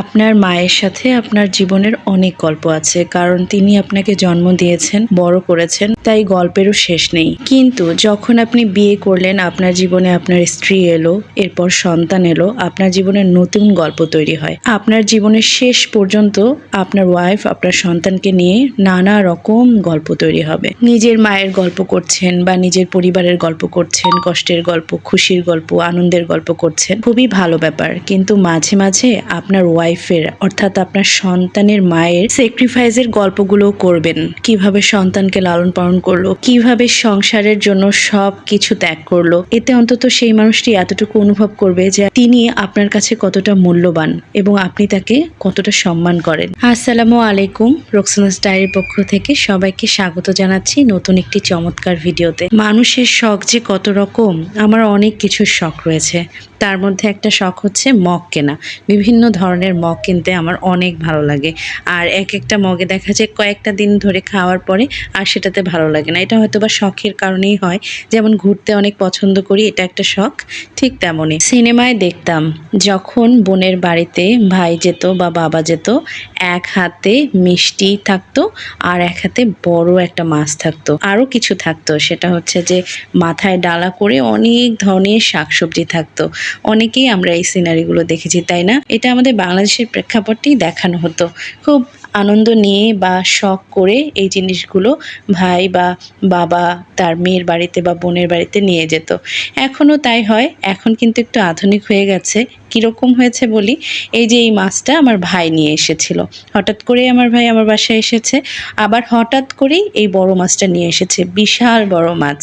আপনার মায়ের সাথে আপনার জীবনের অনেক গল্প আছে, কারণ তিনি আপনাকে জন্ম দিয়েছেন, বড় করেছেন, তাই গল্পেরও শেষ নেই। কিন্তু যখন আপনি বিয়ে করলেন, আপনার জীবনে আপনার স্ত্রী এলো, এরপর সন্তান এলো, আপনার জীবনের নতুন গল্প তৈরি হয়। আপনার জীবনের শেষ পর্যন্ত আপনার ওয়াইফ আপনার সন্তানকে নিয়ে নানা রকম গল্প তৈরি হবে। নিজের মায়ের গল্প করছেন বা নিজের পরিবারের গল্প করছেন, কষ্টের গল্প, খুশির গল্প, আনন্দের গল্প করছেন, খুবই ভালো ব্যাপার। কিন্তু মাঝে মাঝে আপনার ওয়াইফের অর্থাৎ আপনার সন্তানের মায়ের স্যাক্রিফাইসের গল্পগুলো করবেন। কীভাবে সন্তানকে লালন পালন করল, কীভাবে সংসারের জন্য সব কিছু ত্যাগ করল, এতে অন্তত সেই মানুষটি এতটুকু অনুভব করবে যে তিনি আপনার কাছে কতটা মূল্যবান এবং আপনি তাকে কতটা সম্মান করেন। আসসালামু আলাইকুম, রোকসানাস ডায়ের পক্ষ থেকে সবাইকে স্বাগত জানাচ্ছি নতুন একটি চমৎকার ভিডিওতে। মানুষের শখ যে কত রকম, আমার অনেক কিছুর শখ রয়েছে। তার মধ্যে একটা শখ হচ্ছে মগ কেনা বিভিন্ন ধরনের মগ কিনতে আমার অনেক ভালো লাগে। আর এক একটা মগে দেখা যায় কয়েকটা দিন ধরে খাওয়ার পরে আর সেটাতে ভালো লাগে না। এটা হয়তো বা শখের কারণেই হয়। যেমন ঘুরতে অনেক পছন্দ করি, এটা একটা শখ। ঠিক তেমনই সিনেমায় দেখতাম, যখন বোনের বাড়িতে ভাই যেত বা বাবা যেত, এক হাতে মিষ্টি থাকতো আর এক হাতে বড় একটা মাছ থাকতো। আরও কিছু থাকতো, সেটা হচ্ছে যে মাথায় ডালা করে অনেক ধরনের শাকসবজি থাকতো। অনেকেই আমরা এই সিনারিগুলো দেখেছি, তাই না? এটা আমাদের বাংলাদেশের প্রেক্ষাপটেই দেখানো হতো। খুব আনন্দ নিয়ে বা শখ করে এই জিনিসগুলো ভাই বা বাবা, তার মেয়ের বাড়িতে বা বোনের বাড়িতে নিয়ে যেত। এখনও তাই হয়, এখন কিন্তু একটু আধুনিক হয়ে গেছে। কীরকম হয়েছে বলি, এই যে এই মাছটা আমার ভাই নিয়ে এসেছিল। হঠাৎ করে আমার ভাই আমার বাসায় এসেছে। আবার হঠাৎ করেই এই বড় মাছটা নিয়ে এসেছে, বিশাল বড় মাছ।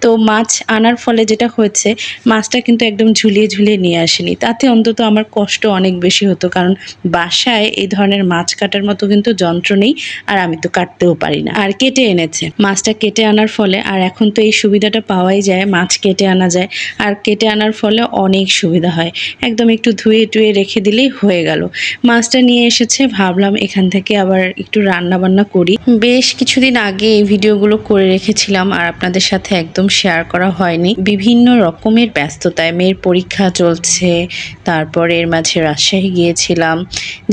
তো মাছ আনার ফলে যেটা হয়েছে, মাছটা কিন্তু একদম ঝুলিয়ে ঝুলিয়ে নিয়ে আসেনি। তাতে অন্তত আমার কষ্ট অনেক বেশি হতো। কারণ বাসায় এই ধরনের মাছ কাটার মতো কিন্তু যন্ত্র নেই, আর আমি তো কাটতেও পারি না। আর কেটে এনেছে। মাছটা কেটে আনার ফলে, আর এখন তো এই সুবিধাটা পাওয়াই যায়, মাছ কেটে আনা যায়। আর কেটে আনার ফলে অনেক সুবিধা হয়। একদম একটু ধুয়ে টুয়ে রেখে দিলেই হয়ে গেল। মাছটা নিয়ে এসেছে, ভাবলাম এখান থেকে আবার একটু রান্না বান্না করি। বেশ কিছুদিন আগে এই ভিডিওগুলো করে রেখেছিলাম, আর আপনাদের সাথে একদম শেয়ার করা হয়নি। বিভিন্ন রকমের ব্যস্ততায়, মেয়ের পরীক্ষা চলছে, তারপর এর মাঝে রাজশাহী গিয়েছিলাম।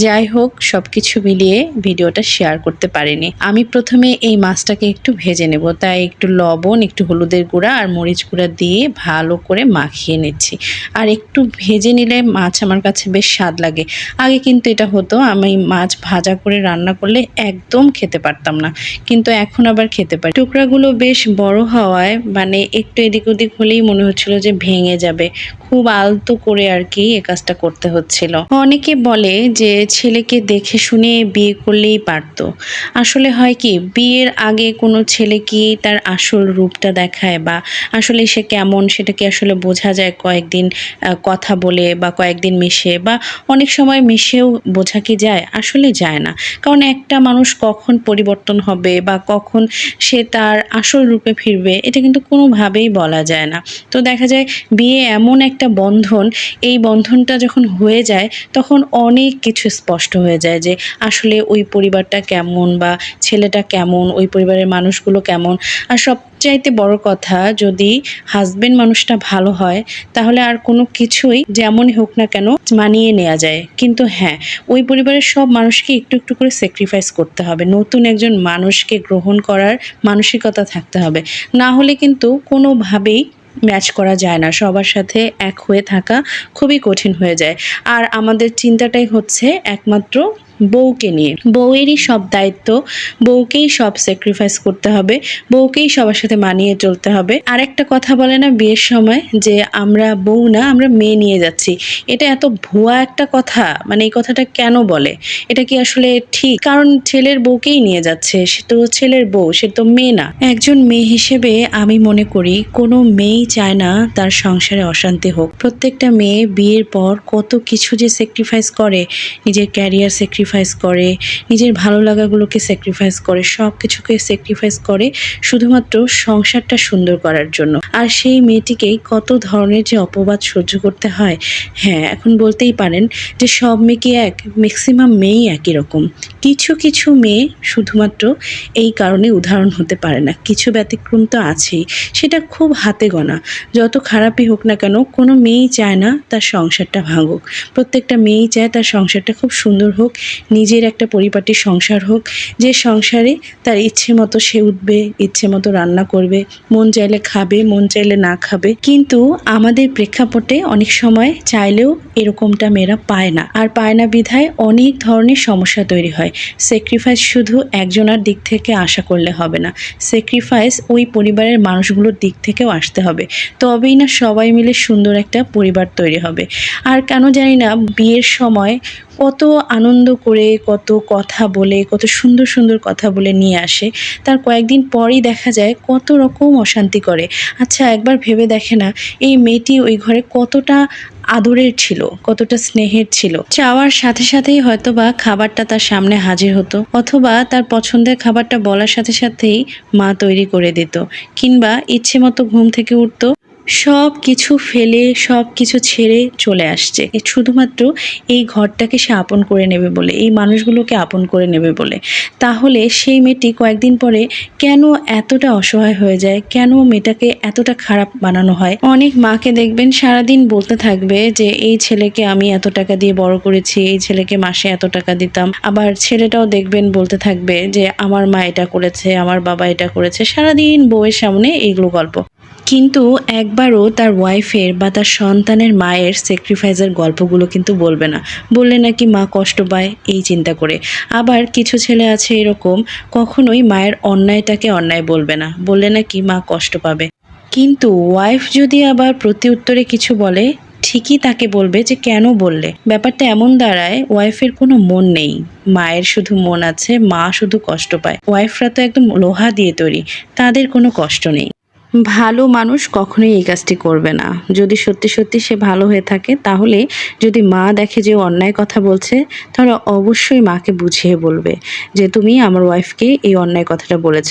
যাই হোক সব কিছু মিলিয়ে ভিডিওটা শেয়ার করতে পারিনি। আমি প্রথমে এই মাছটাকে একটু ভেজে নেব। তাই একটু লবণ, একটু হলুদের গুঁড়া আর মরিচ গুঁড়া দিয়ে ভালো করে মাখিয়ে নিচ্ছি। আর একটু ভেজে নিলে মাছ আমার কাছে বেশ স্বাদ লাগে। আগে কিন্তু এটা হতো, আমি মাছ ভাজা করে রান্না করলে একদম খেতে পারতাম না। কিন্তু এখন আবার খেতে পারি। টুকরাগুলো বেশ বড় হওয়ায় মানে একটু এদিক ওদিক হলেই মনে হচ্ছিল যে ভেঙে যাবে। খুব আলতো করে আর কি এ কাজটা করতে হচ্ছিল। অনেকে বলে যে ছেলেকে দেখে শুনে বিয়ে করলেই পারতো। আসলে হয় কি, বিয়ের আগে কোনো ছেলে কি তার আসল রূপটা দেখায় বা আসলে সে কেমন সেটা কি আসলে বোঝা যায় কয়েকদিন কথা বলে বা কয়েকদিন মিশে বা অনেক সময় মিশেও বোঝা কি যায়? আসলে যায় না। কারণ একটা মানুষ কখন পরিবর্তন হবে বা কখন সে তার আসল রূপে ফিরবে, এটা কিন্তু কোনোভাবেই বলা যায় না। তো দেখা যায় বিয়ে এমন একটা বন্ধন, এই বন্ধনটা যখন হয়ে যায়, তখন অনেক কিছু স্পষ্ট হয়ে যায় যে আসলে ওই পরিবারটা কেমন বা ছেলেটা কেমন, ওই পরিবারের মানুষগুলো কেমন। আর সবচাইতে বড় কথা, যদি হাজবেন্ড মানুষটা ভালো হয়, তাহলে আর কোনো কিছুই যেমনই হোক না কেন মানিয়ে নেওয়া যায়। কিন্তু হ্যাঁ ওই পরিবারের সব মানুষকে একটু একটু করে স্যাক্রিফাইস করতে হবে। নতুন একজন মানুষকে গ্রহণ করার মানসিকতা থাকতে হবে। না হলে কিন্তু কোনোভাবেই ম্যাচ করা যায় না। সবার সাথে এক হয়ে থাকা খুবই কঠিন হয়ে যায়। আর আমাদের চিন্তাটাই হচ্ছে একমাত্র বউকে নিয়ে। বউয়েরই সব দায়িত্ব, বউকেই সব স্যাক্রিফাইস করতে হবে, বউকেই সবার সাথে মানিয়ে চলতে হবে। আর একটা কথা বলে না বিয়ের সময় যে আমরা বউ না, আমরা মেয়ে নিয়ে যাচ্ছি। এটা এত ভুয়া একটা কথা মানে এই কথাটা কেন বলে? এটা কি আসলে ঠিক? কারণ ছেলের বউকেই নিয়ে যাচ্ছে, সে তো ছেলের বউ, সে তো মেয়ে না। একজন মেয়ে হিসেবে আমি মনে করি কোনো মেয়েই চায় না তার সংসারে অশান্তি হোক। প্রত্যেকটা মেয়ে বিয়ের পর কত কিছু যে স্যাক্রিফাইস করে, নিজের ক্যারিয়ার স্যাক্রিফাইস স্যাক্রিফাইস করে, নিজের ভালো লাগাগুলোকে স্যাক্রিফাইস করে সব কিছুকে স্যাক্রিফাইস করে শুধুমাত্র সংসারটা সুন্দর করার জন্য। আর সেই মেয়েটিকেই কত ধরনের যে অপবাদ সহ্য করতে হয়। হ্যাঁ এখন বলতেই পারেন যে সব মেয়েকে এক ম্যাক্সিমাম মেয়েই একই রকম। কিছু কিছু মেয়ে শুধুমাত্র এই কারণে উদাহরণ হতে পারে না। কিছু ব্যতিক্রম তো আছেই। সেটা খুব হাতে গোনা। যত খারাপই হোক না কেন, কোনো মেয়েই চায় না তার সংসারটা ভাঙুক। প্রত্যেকটা মেয়েই চায় তার সংসারটা খুব সুন্দর হোক। নিজের একটা পরিপাটির সংসার হোক, যে সংসারে তার ইচ্ছে মতো সে উঠবে, ইচ্ছে মতো রান্না করবে, মন চাইলে খাবে, মন চাইলে না খাবে। কিন্তু আমাদের প্রেক্ষাপটে অনেক সময় চাইলেও এরকমটা মেয়েরা পায় না। আর পায় না বিধায় অনেক ধরনের সমস্যা তৈরি হয়। স্যাক্রিফাইস শুধু একজনের দিক থেকে আশা করলে হবে না। স্যাক্রিফাইস ওই পরিবারের মানুষগুলোর দিক থেকেও আসতে হবে। তবেই না সবাই মিলে সুন্দর একটা পরিবার তৈরি হবে। আর কেন জানি না, বিয়ের সময় কত আনন্দ করে, কত কথা বলে, কত সুন্দর সুন্দর কথা বলে নিয়ে আসে। তার কয়েকদিন পরই দেখা যায় কত রকম অশান্তি করে। আচ্ছা একবার ভেবে দেখে না, এই মেয়েটি ওই ঘরে কতটা আদরের ছিল, কতটা স্নেহের ছিল। চাওয়ার সাথে সাথেই হয়তো বা খাবারটা তার সামনে হাজির হতো, অথবা তার পছন্দের খাবারটা বলার সাথে সাথেই মা তৈরি করে দিত, কিংবা ইচ্ছে মতো ঘুম থেকে উঠতো সব কিছু ফেলে সব কিছু ছেড়ে চলে আসছে। শুধুমাত্র এই ঘরটাকে সে আপন করে নেবে বলে, এই মানুষগুলোকে আপন করে নেবে বলে। তাহলে সেই মেয়েটি কয়েকদিন পরে কেন এতটা অসহায় হয়ে যায়? কেন মেয়েটাকে এতটা খারাপ বানানো হয়? অনেক মাকে দেখবেন সারাদিন বলতে থাকবে যে, এই ছেলেকে আমি এত টাকা দিয়ে বড় করেছি, এই ছেলেকে মাসে এত টাকা দিতাম। আবার ছেলেটাও দেখবেন বলতে থাকবে যে, আমার মা এটা করেছে, আমার বাবা এটা করেছে। সারাদিন বউয়ের সামনে এইগুলো গল্প। কিন্তু একবারও তার ওয়াইফের বা তার সন্তানের মায়ের স্যাক্রিফাইসের গল্পগুলো কিন্তু বলবে না। বললে নাকি মা কষ্ট পায়, এই চিন্তা করে। আবার কিছু ছেলে আছে এরকম, কখনোই মায়ের অন্যায়টাকে অন্যায় বলবে না। বললে নাকি মা কষ্ট পাবে। কিন্তু ওয়াইফ যদি আবার প্রতি উত্তরে কিছু বলে, ঠিকই তাকে বলবে যে কেন বললে। ব্যাপারটা এমন দাঁড়ায়, ওয়াইফের কোনো মন নেই। মায়ের শুধু মন আছে, মা শুধু কষ্ট পায়। ওয়াইফরা তো একদম লোহা দিয়ে তৈরি, তাদের কোনো কষ্ট নেই। ভালো মানুষ কখনোই এই কাজটি করবে না। যদি সত্যি সত্যি সে ভালো হয়ে থাকে, তাহলে যদি মা দেখে যে অন্যায় কথা বলছে, তাহলে অবশ্যই মাকে বুঝিয়ে বলবে যে তুমি আমার ওয়াইফকে এই অন্যায় কথাটা বলেছ।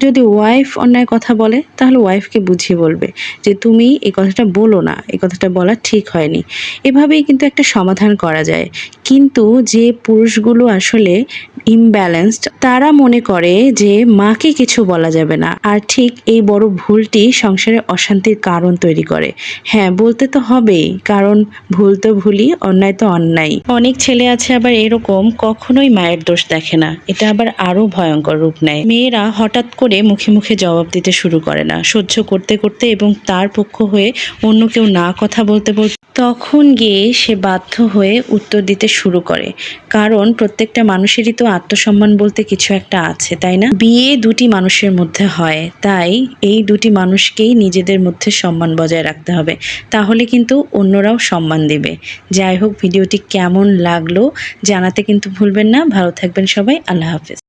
যদি ওয়াইফ অন্যায় কথা বলে, তাহলে ওয়াইফকে বুঝিয়ে বলবে যে তুমি এই কথাটা বলো না, এই কথাটা বলা ঠিক হয়নি। এভাবেই কিন্তু একটা সমাধান করা যায়। কিন্তু যে পুরুষগুলো আসলে ইমব্যালেন্সড তারা মনে করে যে মাকে কিছু বলা যাবে না। আর ঠিক এই বড় ভুলটি সংসারে অশান্তির কারণ তৈরি করে। হ্যাঁ বলতে তো হবেই, কারণ ভুল তো ভুলই, অন্যায় তো অন্যায়। অনেক ছেলে আছে আবার এরকম কখনোই মায়ের দোষ দেখে না। এটা আবার আরও ভয়ঙ্কর রূপ নেয়। মেয়েরা হঠাৎ করে মুখে মুখে জবাব দিতে শুরু করে না। সহ্য করতে করতে এবং তার পক্ষ হয়ে অন্য কেউ না কথা বলতে বলতে তখন গিয়ে সে বাধ্য হয়ে উত্তর দিতে শুরু করে। কারণ প্রত্যেকটা মানুষেরই তো আত্মসম্মান বলতে কিছু একটা আছে, তাই না? বিয়ে দুটি মানুষের মধ্যে হয়, তাই এই দুটি মানুষকেই নিজেদের মধ্যে সম্মান বজায় রাখতে হবে। তাহলে কিন্তু অন্যরাও সম্মান দেবে। যাই হোক, ভিডিওটি কেমন লাগল জানাতে কিন্তু ভুলবেন না। ভালো থাকবেন সবাই, আল্লাহ হাফেজ।